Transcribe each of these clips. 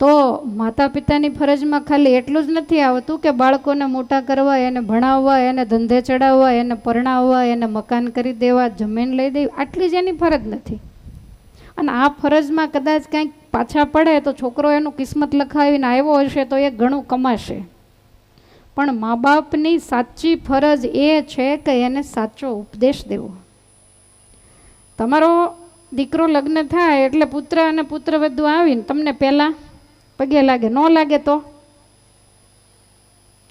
તો માતા પિતાની ફરજમાં ખાલી એટલું જ નથી આવતું કે બાળકોને મોટા કરવા, એને ભણાવવા, એને ધંધે ચડાવવા, એને પરણાવવા, એને મકાન કરી દેવા, જમીન લઈ દેવી, આટલી જ એની ફરજ નથી. અને આ ફરજમાં કદાચ કંઈક પાછા પડે તો છોકરો એનું કિસ્મત લખાવીને આવ્યો હશે તો એ ઘણું કમાશે. પણ મા બાપની સાચી ફરજ એ છે કે એને સાચો ઉપદેશ દેવો. તમારો દીકરો લગ્ન થાય એટલે પુત્ર અને પુત્રવધુ આવીને તમને પહેલાં પગે લાગે, ન લાગે તો?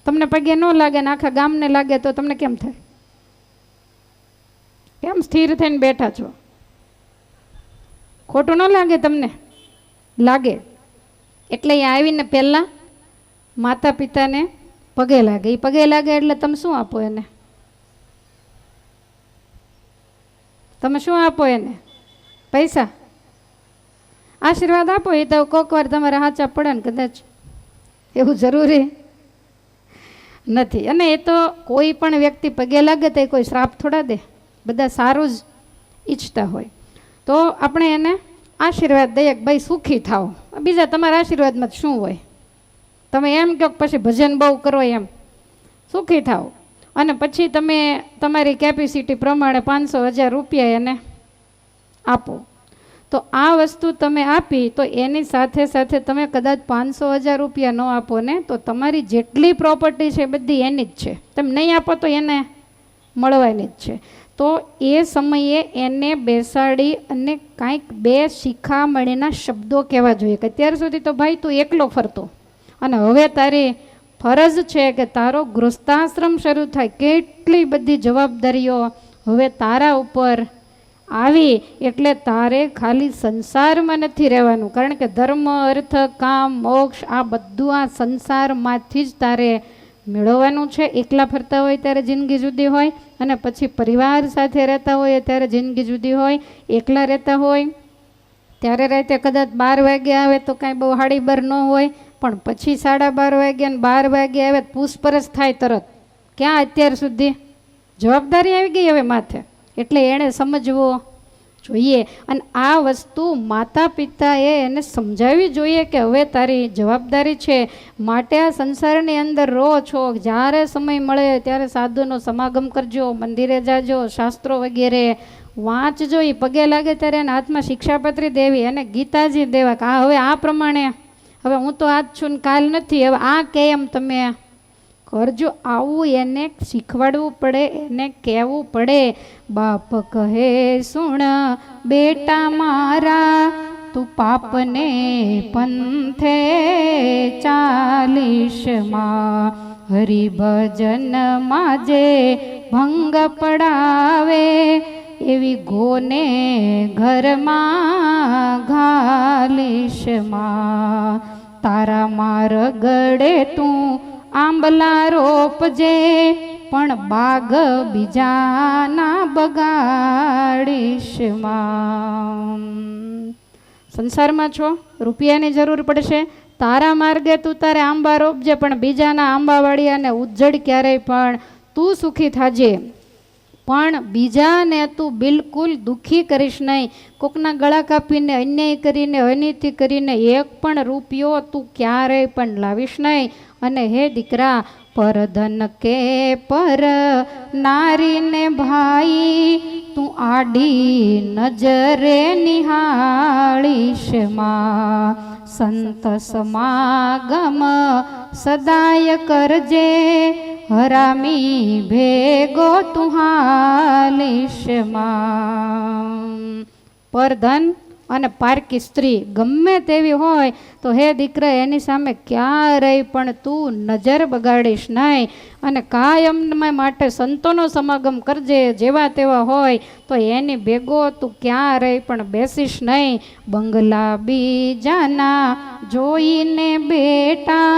તમને પગે ન લાગે ને આખા ગામને લાગે તો તમને કેમ થાય? કેમ સ્થિર થઈને બેઠા છો? ખોટું ન લાગે તમને? લાગે. એટલે એ આવીને પહેલાં માતા પિતાને પગે લાગે. એ પગે લાગે એટલે તમે શું આપો એને? તમે શું આપો એને? પૈસા? આશીર્વાદ આપો, એ તો કોઈક વાર તમારે હાચા પડે ને કદાચ. એવું જરૂરી નથી. અને એ તો કોઈ પણ વ્યક્તિ પગે લાગે તો કોઈ શ્રાપ થોડા દે. બધા સારું જ ઈચ્છતા હોય. તો આપણે એને આશીર્વાદ દઈએ કે ભાઈ સુખી થાઓ. બીજા તમારા આશીર્વાદમાં શું હોય? તમે એમ કહો પછી ભજન બહુ કરો એમ. સુખી થાઓ. અને પછી તમે તમારી કેપેસિટી પ્રમાણે પાંચસો હજાર રૂપિયા એને આપો. તો આ વસ્તુ તમે આપી, તો એની સાથે સાથે તમે કદાચ પાંચસો હજાર રૂપિયા ન આપો ને, તો તમારી જેટલી પ્રોપર્ટી છે બધી એની જ છે. તમે નહીં આપો તો એને મળવાની જ છે. તો એ સમયે એને બેસાડી અને કાંઈક બે શિખામણીના શબ્દો કહેવા જોઈએ કે અત્યાર સુધી તો ભાઈ તું એકલો ફરતો. અને હવે તારી ફરજ છે કે તારો ગૃહસ્થાશ્રમ શરૂ થાય. કેટલી બધી જવાબદારીઓ હવે તારા ઉપર આવી એટલે તારે ખાલી સંસારમાં નથી રહેવાનું. કારણ કે ધર્મ, અર્થ, કામ, મોક્ષ, આ બધું આ સંસારમાંથી જ તારે મેળવવાનું છે. એકલા ફરતા હોય ત્યારે જિંદગી જુદી હોય અને પછી પરિવાર સાથે રહેતા હોય ત્યારે જિંદગી જુદી હોય. એકલા રહેતા હોય ત્યારે રાતે કદાચ બાર વાગે આવે તો કાંઈ બહુ હાડીબર ન હોય. પણ પછી સાડા બાર વાગ્યા ને બાર વાગે આવે પૂછપરછ થાય તરત. ક્યાં અત્યાર સુધી? જવાબદારી આવી ગઈ હવે માથે? એટલે એણે સમજવો જોઈએ. અને આ વસ્તુ માતા પિતાએ એને સમજાવવી જોઈએ કે હવે તારી જવાબદારી છે. માટે આ સંસારની અંદર રહો છો. જ્યારે સમય મળે ત્યારે સાધુનો સમાગમ કરજો, મંદિરે જાજો, શાસ્ત્રો વગેરે વાંચજો. એ પગે લાગે ત્યારે એના હાથમાં શિક્ષાપત્રી દેવી અને ગીતાજી દેવા કે આ હવે આ પ્રમાણે. હવે હું તો આજ છું ને કાલ નથી. હવે આ કેમ તમે કરજો આવું એને શીખવાડવું પડે, એને કહેવું પડે, બાપ કહે, સુણ બેટા મારા, તું પાપને પંથે ચાલીશમાં હરિભજન માજે ભંગ પડાવે, એવી ગોને ઘરમાં ઘાલીશમાં તારા માર ગળે તું આંબલા રોપજે પણ બાગ બીજાના બગાડીશમાં. સંસારમાં છો, રૂપિયાની જરૂર પડશે. તારા માર્ગે તું તારે આંબા રોપજે, પણ બીજાના આંબાવાળિયાને ઉજ્જડ ક્યારેય પણ તું સુખી થાજે. પણ બીજાને તું બિલકુલ દુઃખી કરીશ નહીં. કોકના ગળા કાપીને, અન્યાય કરીને, અનિતિ કરીને એક પણ રૂપિયો તું ક્યારેય પણ લાવીશ નહીં. અને હે દીકરા, પરધન કે પર નારીને ભાઈ, તું આડી નજરે નિહાળીશમાં. સંત સમાગમ સદાય કરજે, હરામી ભેગો તું હાલીશમાં પરધન અને પારકી સ્ત્રી ગમે તેવી હોય તો હે દીકરા, એની સામે ક્યારેય પણ તું નજર બગાડીશ નહીં. અને કાયમ માટે સંતોનો સમાગમ કરજે, જેવા તેવા હોય તો એની ભેગો તું ક્યારેય પણ બેસીશ નહીં. બંગલા બીજાના જોઈને બેટા,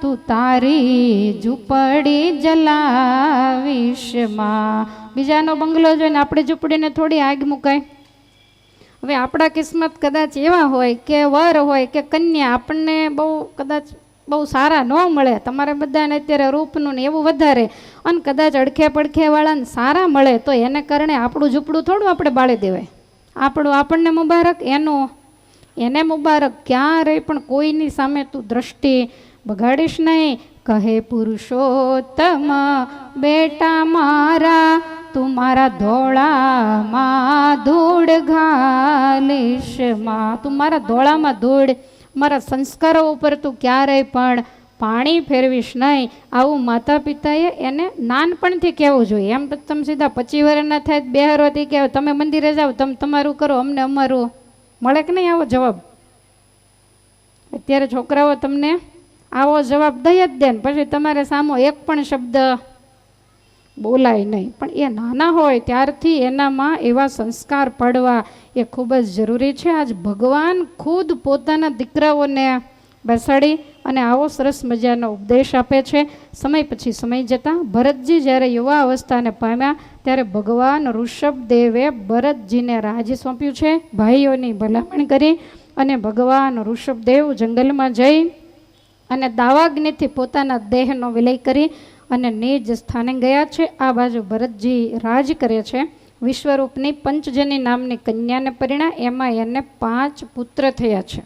તું તારી ઝૂંપડી જલાવીશમાં બીજાનો બંગલો જોઈને આપણે ઝૂંપડીને થોડી આગ મુકાય. હવે આપણા કિસ્મત કદાચ એવા હોય કે વર હોય કે કન્યા, આપણને બહુ કદાચ બહુ સારા ન મળે. તમારે બધાને અત્યારે રૂપનું ને એવું વધારે. અને કદાચ અડખે પડખેવાળાને સારા મળે, તો એને કારણે આપણું ઝૂંપડું થોડું આપણે બાળી દેવાય. આપણું આપણને મુબારક, એનું એને મુબારક. ક્યારેય પણ કોઈની સામે તું દ્રષ્ટિ બગાડીશ નહીં. કહે પુરુષોત્તમ, બેટા મારા, તું મારા ધોળામાં ધૂળ ઘાલીશ, માં, તું મારા ધોળામાં ધૂળ, મારા સંસ્કારો ઉપર તું ક્યારેય પણ પાણી ફેરવીશ નહીં. આવું માતા પિતાએ એને નાનપણથી કહેવું જોઈએ. એમ તમે સીધા પચી વર્ષના થાય, બે હરોથી કહેવો તમે મંદિરે જાઓ, તમે તમારું કરો, અમને અમારું. મળે કે નહીં આવો જવાબ? અત્યારે છોકરાઓ તમને આવો જવાબ દઈ જ દે ને પછી તમારે સામો એક પણ શબ્દ બોલાય નહીં. પણ એ નાના હોય ત્યારથી એનામાં એવા સંસ્કાર પડવા એ ખૂબ જ જરૂરી છે. આજ ભગવાન ખુદ પોતાના દીકરાઓને બેસાડી અને આવો સરસ મજાનો ઉપદેશ આપે છે. સમય પછી સમય જતાં ભરતજી જ્યારે યુવા અવસ્થાને પામ્યા ત્યારે ભગવાન ઋષભદેવે ભરતજીને રાજ સોંપ્યું છે. ભાઈઓની ભલામણ કરી અને ભગવાન ઋષભદેવ જંગલમાં જઈ અને દાવાગ્નિથી પોતાના દેહનો વિલય કરી અને નિજ સ્થાને ગયા છે. આ બાજુ ભરતજી રાજ કરે છે. વિશ્વરૂપની પંચજની નામની કન્યાને પરિણા એમાં એને પાંચ પુત્ર થયા છે.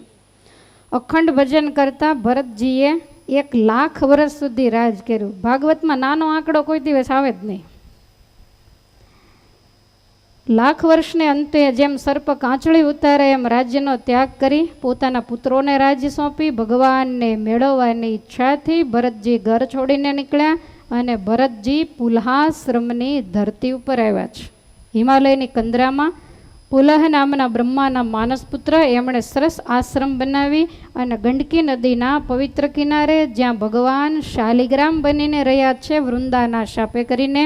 અખંડ ભજન કરતા ભરતજીએ એક લાખ વર્ષ સુધી રાજ કર્યું. ભાગવતમાં નાનો આંકડો કોઈ દિવસ આવે જ નહીં. લાખ વર્ષને અંતે જેમ સર્પ કાંચળી ઉતારે એમ રાજ્યનો ત્યાગ કરી પોતાના પુત્રોને રાજ્ય સોંપી, ભગવાનને મેળવવાની ઈચ્છાથી ભરતજી ઘર છોડીને નીકળ્યા અને ભરતજી પુલ્હાશ્રમની ધરતી ઉપર આવ્યા છે. હિમાલયની કંદરામાં પુલહ નામના બ્રહ્માના માનસપુત્ર એમણે સરસ આશ્રમ બનાવી અને ગંડકી નદીના પવિત્ર કિનારે જ્યાં ભગવાન શાલિગ્રામ બનીને રહ્યા છે, વૃંદાના શાપે કરીને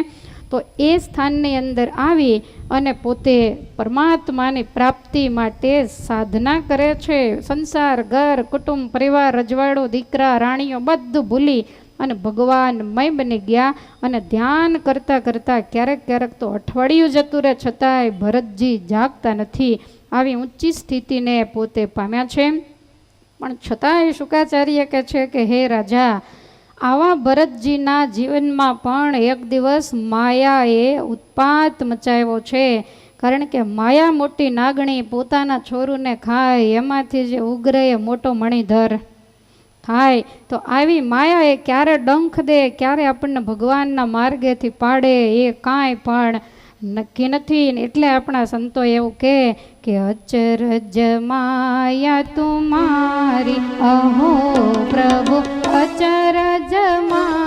તો એ સ્થાનની અંદર આવી અને પોતે પરમાત્માની પ્રાપ્તિ માટે સાધના કરે છે. સંસાર, ઘર, કુટુંબ, પરિવાર, રજવાડો, દીકરા, રાણીઓ બધું ભૂલી અને ભગવાનમય બની ગયા અને ધ્યાન કરતાં કરતાં ક્યારેક ક્યારેક તો અઠવાડિયું જતું રહે છતાંય ભરતજી જાગતા નથી. આવી ઊંચી સ્થિતિને પોતે પામ્યા છે. પણ છતાંય શુકાચાર્ય કહે છે કે, હે રાજા આવા ભરતજીના જીવનમાં પણ એક દિવસ માયાએ ઉત્પાત મચાવ્યો છે. કારણ કે માયા મોટી નાગણી પોતાના છોરુને ખાય, એમાંથી જે ઉગ્રએ મોટો મણિધર થાય. તો આવી માયાએ ક્યારે ડંખ દે, ક્યારે આપણને ભગવાનના માર્ગેથી પાડે, એ કાંઈ પણ નક્કી નથી ને એટલે આપણા સંતો એવું કહે કે અચરજ માયા તુમારી અહો પ્રભુ અચરજ માયા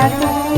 પ્રભુ